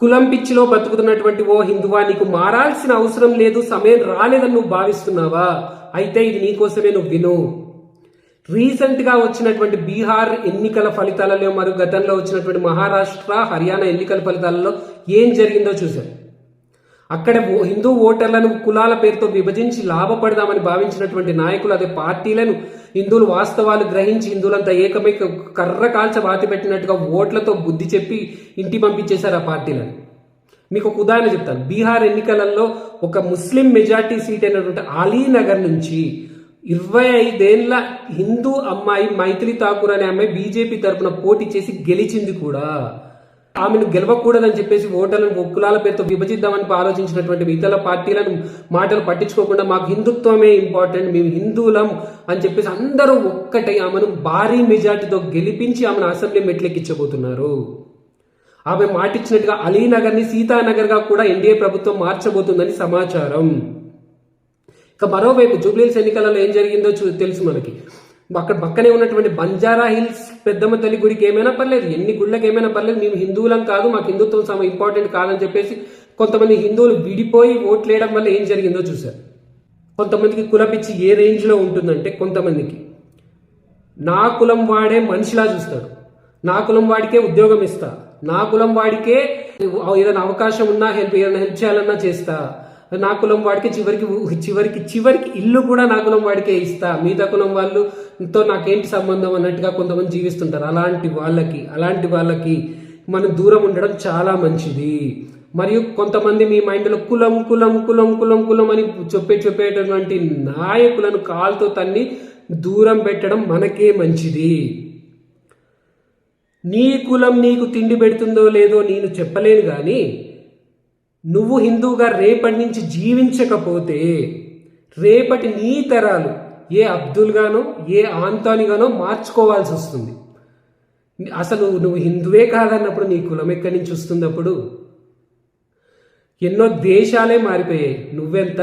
కులం పిచ్చిలో బతుకుతున్నటువంటి ఓ హిందువా నీకు మారాల్సిన అవసరం లేదు సమయం రాలేదని నువ్వు భావిస్తున్నావా? అయితే ఇది నీకోసమే నువ్వు విను. రీసెంట్గా వచ్చినటువంటి బీహార్ ఎన్నికల ఫలితాలలో మరియు గతంలో వచ్చినటువంటి మహారాష్ట్ర హర్యానా ఎన్నికల ఫలితాలలో ఏం జరిగిందో చూసాం అక్కడ ఓ- హిందూ ఓటర్లను కులాల పేరుతో విభజించి లాభపడదామని భావించినటువంటి నాయకులు అదే పార్టీలను హిందువులు వాస్తవాలు గ్రహించి హిందువులంతా ఏకమై కర్ర కాల్చ బాతి పెట్టినట్టుగా ఓట్లతో బుద్ధి చెప్పి ఇంటి పంపించేశారు ఆ పార్టీలను. మీకు ఒక ఉదాహరణ చెప్తాను. బీహార్ ఎన్నికలలో ఒక ముస్లిం మెజార్టీ సీట్ అయినటువంటి అలీనగర్ నుంచి ఇరవై ఐదేళ్ళ హిందూ అమ్మాయి మైథిలి ఠాకూర్ అనే అమ్మాయి బీజేపీ తరపున పోటీ చేసి గెలిచింది కూడా. ఆమెను గెలవకూడదని చెప్పేసి ఓటర్లను కులాల పేరుతో విభజిద్దామని ఆలోచించినటువంటి ఇతర పార్టీలను మాటలు పట్టించుకోకుండా మాకు హిందుత్వమే ఇంపార్టెంట్ మేము హిందువులం అని చెప్పేసి అందరూ ఒక్కటై ఆమెను భారీ మెజార్టీతో గెలిపించి ఆమెను అసెంబ్లీ మెట్లెక్కించబోతున్నారు. ఆమె మాటిచ్చినట్టుగా అలీనగర్ని సీతానగర్గా కూడా ఎన్డీఏ ప్రభుత్వం మార్చబోతుందని సమాచారం. ఇక మరోవైపు జూబ్లీస్ ఎన్నికలలో ఏం జరిగిందో చూ తెలుసు మనకి. అక్కడ పక్కనే ఉన్నటువంటి బంజారా హిల్స్ పెద్దమ్మ తల్లి గుడికి ఏమైనా పర్లేదు. ఎన్ని గుళ్ళకి ఏమైనా పర్లేదు. మేము హిందువులం కాదు. మాకు హిందుత్వం సమ ఇంపార్టెంట్ కాదని చెప్పేసి కొంతమంది హిందువులు విడిపోయి ఓట్లేయడం వల్ల ఏం జరిగిందో చూశారు. కొంతమందికి కులపిచ్చి ఏ రేంజ్లో ఉంటుందంటే కొంతమందికి. నా కులం వాడే మనిషిలా చూస్తాడు. నా కులం వాడికే ఉద్యోగం ఇస్తా. నా కులం వాడికే ఏదైనా అవకాశం ఉన్నా హెల్ప్ ఏదైనా హెల్ప్ చేయాలన్నా చేస్తా. నా కులం వాడికి చివరికి చివరికి చివరికి ఇల్లు కూడా నా కులం వాడికే ఇస్తా. మిగతా కులం వాళ్ళు తో నాకేంటి సంబంధం అన్నట్టుగా కొంతమంది జీవిస్తుంటారు. అలాంటి వాళ్ళకి అలాంటి వాళ్ళకి మనం దూరం ఉండడం చాలా మంచిది. మరియు కొంతమంది మీ మైండ్లో కులం కులం కులం కులం కులం అని చెప్పే చెప్పేటటువంటి నాయకులను కాలుతో తన్ని దూరం పెట్టడం మనకే మంచిది. నీ కులం నీకు తిండి పెడుతుందో లేదో నేను చెప్పలేను కానీ నువ్వు హిందువుగా రేపటి నుంచి జీవించకపోతే రేపటి నీ తరాలు ఏ అబ్దుల్గానో ఏ ఆంతోనిగానో మార్చుకోవాల్సి వస్తుంది. అసలు నువ్వు హిందువే కాదన్నప్పుడు నీ కులం ఎక్కడి నుంచి వస్తుంది అప్పుడు ఎన్నో దేశాలే మారిపోయాయి. నువ్వెంత?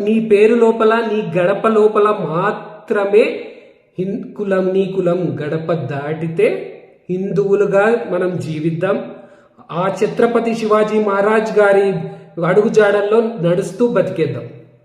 నీ పేరు లోపల నీ గడప లోపల మాత్రమే హిం కులం నీ కులం గడప దాటితే హిందువులుగా మనం జీవిద్దాం. ఆ ఛత్రపతి శివాజీ మహారాజ్ గారి అడుగుజాడల్లో నడుస్తూ బతికేద్దాం.